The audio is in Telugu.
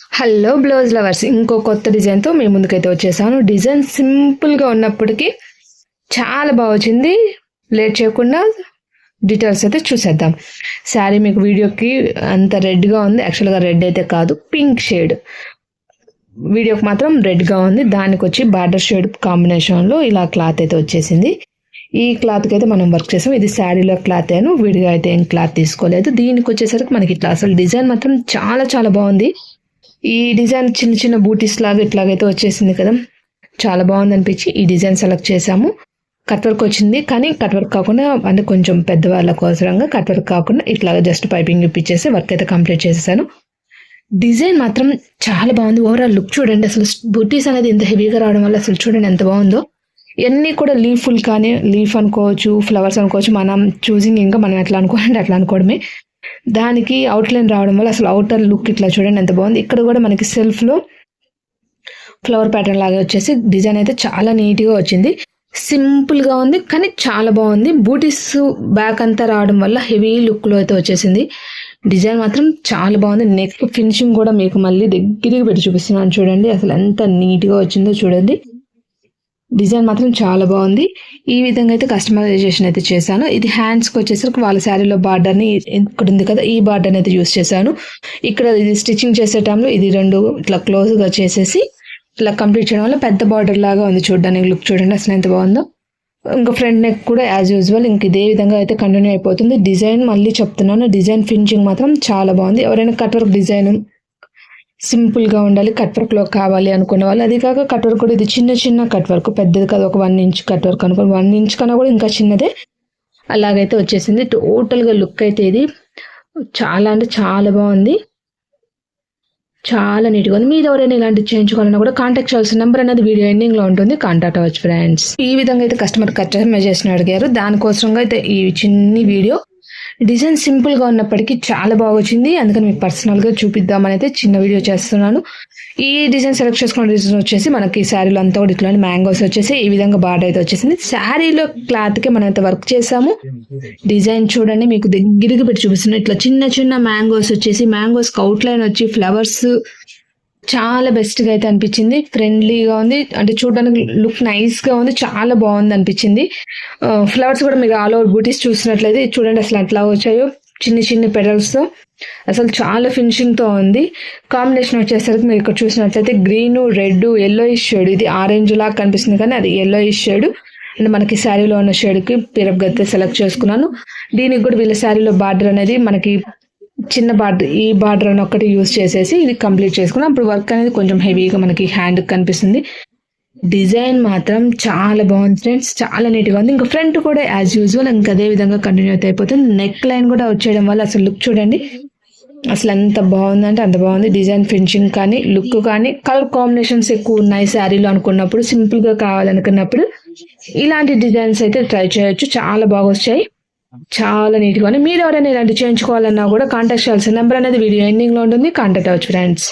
హలో బ్లౌజ్ లవర్స్ ఇంకో కొత్త డిజైన్తో మేము ముందుకైతే వచ్చేసాను. డిజైన్ సింపుల్గా ఉన్నప్పటికీ చాలా బాగా వచ్చింది. లేట్ చేయకుండా డీటెయిల్స్ అయితే చూసేద్దాం. శారీ మీకు వీడియోకి అంత రెడ్గా ఉంది. యాక్చువల్గా రెడ్ అయితే కాదు పింక్ షేడ్. వీడియోకి మాత్రం రెడ్గా ఉంది. దానికి వచ్చి బార్డర్ షేడ్ కాంబినేషన్లో ఇలా క్లాత్ అయితే వచ్చేసింది. ఈ క్లాత్కి అయితే మనం వర్క్ చేసాం. ఇది శారీలో క్లాత్ ఏను విడిగా అయితే ఏం క్లాత్ తీసుకోలేదు. దీనికి వచ్చేసరికి మనకి ఇట్లా అసలు డిజైన్ మాత్రం చాలా చాలా బాగుంది. ఈ డిజైన్ చిన్న చిన్న బూటీస్ లాగా ఇట్లాగైతే వచ్చేసింది కదా. చాలా బాగుంది అనిపించి ఈ డిజైన్ సెలెక్ట్ చేసాము కట్ వర్క్ వచ్చింది కానీ కట్ వర్క్ కాకుండా అంటే కొంచెం పెద్దవాళ్ళ కోసరంగా కట్ వర్క్ కాకుండా ఇట్లాగా జస్ట్ పైపింగ్ ఇప్పించేసి వర్క్ అయితే కంప్లీట్ చేసేసాను. డిజైన్ మాత్రం చాలా బాగుంది. ఓవరాల్ లుక్ చూడండి అసలు బూటీస్ అనేది ఇంత హెవీగా రావడం వల్ల అసలు చూడండి ఎంత బాగుందో. ఇవన్నీ కూడా లీఫ్ఫుల్ కానీ లీఫ్ అనుకోవచ్చు ఫ్లవర్స్ అనుకోవచ్చు మనం చూసింగ్ ఇంకా మనం ఎట్లా అనుకోవాలంటే అట్లా అనుకోవడమే. దానికి అవుట్లైన్ రావడం వల్ల అసలు అవుటర్ లుక్ ఇట్లా చూడండి ఎంత బాగుంది. ఇక్కడ కూడా మనకి సెల్ఫ్లో ఫ్లవర్ ప్యాటర్న్ లాగా వచ్చేసి డిజైన్ అయితే చాలా నీట్గా వచ్చింది. సింపుల్గా ఉంది కానీ చాలా బాగుంది. బూటీస్ బ్యాక్ అంతా రావడం వల్ల హెవీ లుక్లో అయితే వచ్చేసింది. డిజైన్ మాత్రం చాలా బాగుంది. నెక్ ఫినిషింగ్ కూడా మీకు మళ్ళీ దగ్గరికి పెట్టి చూపిస్తున్నాను చూడండి. అసలు ఎంత నీట్గా వచ్చిందో చూడండి. డిజైన్ మాత్రం చాలా బాగుంది. ఈ విధంగా అయితే కస్టమైజేషన్ అయితే చేశాను. ఇది హ్యాండ్స్కి వచ్చేసరికి వాళ్ళ శారీలో బార్డర్ని ఇక్కడ ఉంది కదా ఈ బార్డర్ని అయితే యూస్ చేశాను. ఇక్కడ ఇది స్టిచ్చింగ్ చేసే టైంలో ఇది రెండు ఇట్లా క్లోజ్గా చేసేసి ఇట్లా కంప్లీట్ చేయడం వల్ల పెద్ద బార్డర్ లాగా ఉంది చూడడానికి లుక్ చూడండి అసలు ఎంత బాగుందో. ఇంకా ఫ్రంట్ నెక్ కూడా యాజ్ యూజువల్ ఇంక ఇదే విధంగా అయితే కంటిన్యూ అయిపోతుంది. డిజైన్ మళ్ళీ చెప్తున్నాను. డిజైన్ ఫినిషింగ్ మాత్రం చాలా బాగుంది. ఎవరైనా కట్ వర్క్ డిజైన్ సింపుల్గా ఉండాలి కట్ వర్క్లో కావాలి అనుకునే వాళ్ళు. అది కాక కట్ వర్క్ కూడా ఇది చిన్న చిన్న కట్ వర్క్. పెద్దది కాదు ఒక వన్ ఇంచ్ కట్ వర్క్ అనుకో వన్ ఇంచ్ కన్నా కూడా ఇంకా చిన్నదే. అలాగైతే వచ్చేసింది. టోటల్గా లుక్ అయితే ఇది చాలా అంటే చాలా బాగుంది. చాలా నీట్గా ఉంది. మీరు ఎవరైనా ఇలాంటి చేయించుకోవాలన్నా కూడా కాంటాక్ట్ చేయాల్సిన నెంబర్ అనేది వీడియో ఎండింగ్లో ఉంటుంది. కాంటాక్ట్ అవ్వచ్చు ఫ్రెండ్స్. ఈ విధంగా అయితే కస్టమర్ కస్టమైజేషన్ అడిగారు. దానికోసంగా అయితే ఈ చిన్ని వీడియో డిజైన్ సింపుల్గా ఉన్నప్పటికీ చాలా బాగా వచ్చింది అందుకని మీకు పర్సనల్గా చూపిద్దామని అయితే చిన్న వీడియో చేస్తున్నాను. ఈ డిజైన్ సెలెక్ట్ చేసుకున్న డిజైన్ వచ్చేసి మనకి శారీలో అంతా కూడా ఇట్లాంటి మ్యాంగోస్ వచ్చేసి ఈ విధంగా బార్డర్ అయితే వచ్చేసింది. శారీలో క్లాత్కే మనం అయితే వర్క్ చేసాము డిజైన్ చూడండి మీకు దగ్గరికి పెట్టి చూపిస్తున్నాను ఇట్లా చిన్న చిన్న మ్యాంగోస్ వచ్చేసి మ్యాంగోస్ అవుట్ లైన్ వచ్చి ఫ్లవర్స్ చాలా బెస్ట్గా అయితే అనిపించింది. ఫ్రెండ్లీగా ఉంది. అంటే చూడడానికి లుక్ నైస్గా ఉంది. చాలా బాగుంది అనిపించింది. ఫ్లవర్స్ కూడా మీరు ఆల్ ఓవర్ బూటీస్ చూసినట్లయితే చూడండి అసలు ఎట్లా వచ్చాయో. చిన్న చిన్న పెడల్స్తో. అసలు చాలా ఫినిషింగ్తో ఉంది. కాంబినేషన్ వచ్చేసరికి మీరు ఇక్కడ చూసినట్లయితే గ్రీన్ రెడ్ ఎల్లో షేడ్ ఇది ఆరెంజ్ లాగా కనిపిస్తుంది కానీ అది ఎల్లో షేడ్ అండ్ మనకి శారీలో ఉన్న షేడ్కి పిరప్ గత్తే సెలెక్ట్ చేసుకున్నాను. దీనికి కూడా వీళ్ళ శారీలో బార్డర్ అనేది మనకి చిన్న బార్డర్ ఈ బార్డర్ అని ఒకటి యూస్ చేసేసి ఇది కంప్లీట్ చేసుకున్నాం. అప్పుడు వర్క్ అనేది కొంచెం హెవీగా మనకి హ్యాండ్ కనిపిస్తుంది. డిజైన్ మాత్రం చాలా బాగుంది ఫ్రెండ్స్. చాలా నీట్గా ఉంది. ఇంకా ఫ్రంట్ కూడా యాజ్ యూజువల్ ఇంకా అదే విధంగా కంటిన్యూ అయితే అయిపోతుంది. నెక్ లైన్ కూడా వచ్చేయడం వల్ల అసలు లుక్ చూడండి. అసలు ఎంత బాగుందంటే అంత బాగుంది. డిజైన్ ఫినిషింగ్ కానీ లుక్ కానీ కలర్ కాంబినేషన్స్ ఎక్కువ ఉన్నాయి శారీలో అనుకున్నప్పుడు. సింపుల్గా కావాలనుకున్నప్పుడు ఇలాంటి డిజైన్స్ అయితే ట్రై చేయొచ్చు. చాలా బాగా వచ్చాయి చాలా నీట్గా ఉంది. మీరు ఎవరైనా ఇలాంటి చేయించుకోవాలన్నా కూడా కాంటాక్ట్ చేయాల్సిన నెంబర్ అనేది వీడియో ఎండింగ్లో ఉంటుంది. కాంటాక్ట్ అవ్వచ్చు ఫ్రెండ్స్